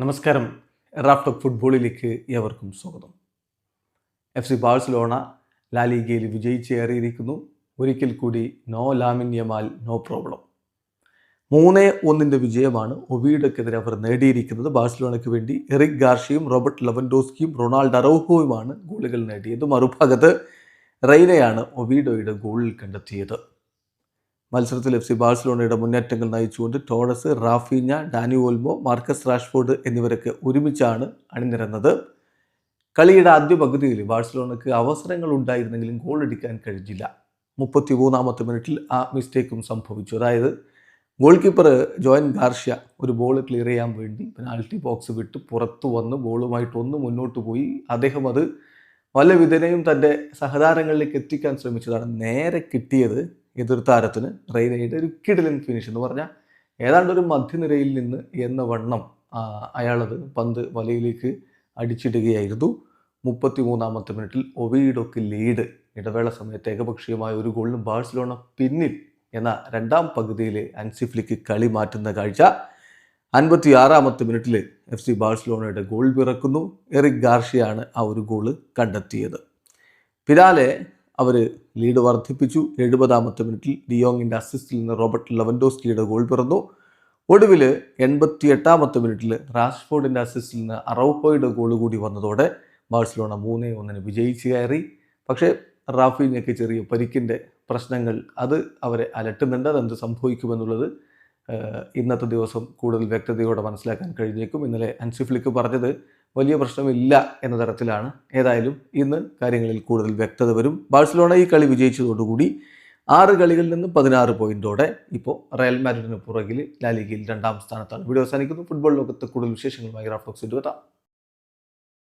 നമസ്കാരം. റാഫ്റ്റർ ഫുട്ബോളിലേക്ക് ഏവർക്കും സ്വാഗതം. എഫ് സി ബാഴ്സലോണ ലാലിഗയിൽ വിജയിച്ചേറിയിരിക്കുന്നു ഒരിക്കൽ കൂടി no Lamine Yamal no problem. മൂന്ന് ഒന്നിന്റെ വിജയമാണ് ഒവീഡക്കെതിരെ അവർ നേടിയിരിക്കുന്നത്. ബാഴ്സലോണയ്ക്ക് വേണ്ടി എറിക് ഗാർഷിയും റോബർട്ട് ലെവൻഡോസ്കിയും റൊണാൾഡ് അറോഹോയുമാണ് ഗോളുകൾ നേടിയത്. മറുഭാഗത്ത് റെയ്നയാണ് ഒവീഡോയുടെ ഗോളിൽ കണ്ടെത്തിയത്. മത്സരത്തിൽ എഫ് സി ബാഴ്സലോണയുടെ മുന്നേറ്റങ്ങൾ നയിച്ചുകൊണ്ട് ടോഡസ് Raphinha Dani Olmo Marcus Rashford എന്നിവരൊക്കെ ഒരുമിച്ചാണ് അണിനിരന്നത്. കളിയുടെ ആദ്യ പകുതിയിൽ ബാഴ്സലോണയ്ക്ക് അവസരങ്ങൾ ഉണ്ടായിരുന്നെങ്കിലും ഗോൾ അടിക്കാൻ കഴിഞ്ഞില്ല. മുപ്പത്തി മൂന്നാമത്തെ മിനിറ്റിൽ ആ മിസ്റ്റേക്കും സംഭവിച്ചു. അതായത് ഗോൾ കീപ്പർ ജോയൻ ഗാർഷ്യ ഒരു ബോൾ ക്ലിയർ ചെയ്യാൻ വേണ്ടി പെനാൾട്ടി ബോക്സ് വിട്ട് പുറത്തു വന്ന് ബോളുമായിട്ട് ഒന്ന് മുന്നോട്ട് പോയി. അദ്ദേഹം അത് വല്ല വിധനയും തന്റെ സഹതാരങ്ങളിലേക്ക് എത്തിക്കാൻ ശ്രമിച്ചതാണ് നേരെ കിട്ടിയത് എതിർ താരത്തിന് റെയ്നയുടെ ഒരു കിടിലൻ ഫിനിഷ് എന്ന് പറഞ്ഞാൽ ഏതാണ്ട് ഒരു മധ്യനിരയിൽ നിന്ന് എന്ന വണ്ണം അയാളത് പന്ത് വലയിലേക്ക് അടിച്ചിടുകയായിരുന്നു. മുപ്പത്തി മൂന്നാമത്തെ മിനിറ്റിൽ ഒവീഡോക്ക് ലീഡ് ഇടവേള സമയത്ത് ഏകപക്ഷീയമായ ഒരു ഗോളിന് ബാഴ്സലോണ പിന്നിൽ എന്ന രണ്ടാം പകുതിയിലെ അൻസിഫ്ലിക്ക് കളി മാറ്റുന്ന കാഴ്ച. അൻപത്തി ആറാമത്തെ മിനിറ്റിൽ എഫ് സി ബാഴ്സലോണയുടെ ഗോൾ പിറക്കുന്നു എറിക് ഗാർഷിയാണ് ആ ഒരു ഗോൾ കണ്ടെത്തിയത്. പിന്നാലെ അവർ ലീഡ് വർദ്ധിപ്പിച്ചു. എഴുപതാമത്തെ മിനിറ്റിൽ ഡിയോങ്ങിന്റെ അസിസ്റ്റിൽ നിന്ന് റോബർട്ട് ലെവൻഡോസ്കിയുടെ ഗോൾ പിറന്നു. ഒടുവിൽ എൺപത്തി എട്ടാമത്തെ മിനിറ്റിൽ റാഷ്ഫോർഡിന്റെ അസിസ്റ്റിൽ നിന്ന് അറൌഹോയുടെ ഗോൾ കൂടി വന്നതോടെ ബാഴ്സലോണ മൂന്നേ ഒന്നിന് വിജയിച്ചു കയറി. പക്ഷേ റാഫിനൊക്കെ ചെറിയ പരിക്കിന്റെ പ്രശ്നങ്ങൾ അത് അവരെ അലട്ടുന്നുണ്ട്. അതെന്ത് സംഭവിക്കുമെന്നുള്ളത് ഇന്നത്തെ ദിവസം കൂടുതൽ വ്യക്തതയോടെ മനസ്സിലാക്കാൻ കഴിഞ്ഞേക്കും. ഇന്നലെ അൻസിഫ്ലിക്ക് പറഞ്ഞത് വലിയ പ്രശ്നമില്ല എന്ന തരത്തിലാണ് ഏതായാലും ഇന്ന് കാര്യങ്ങളിൽ കൂടുതൽ വ്യക്തത വരും. ബാഴ്സലോണ ഈ കളി വിജയിച്ചതോടുകൂടി ആറ് കളികളിൽ നിന്ന് പതിനാറ് പോയിന്റോടെ ഇപ്പോൾ റയൽ മാഡ്രിഡിന് പുറകിൽ ലാലിഗയിൽ രണ്ടാം സ്ഥാനത്താണ്. വീഡിയോ അവസാനിക്കുന്നു. ഫുട്ബോൾ ലോകത്ത് കൂടുതൽ വിശേഷങ്ങളുമായി റാഫ്ലോക്സ് എത്താം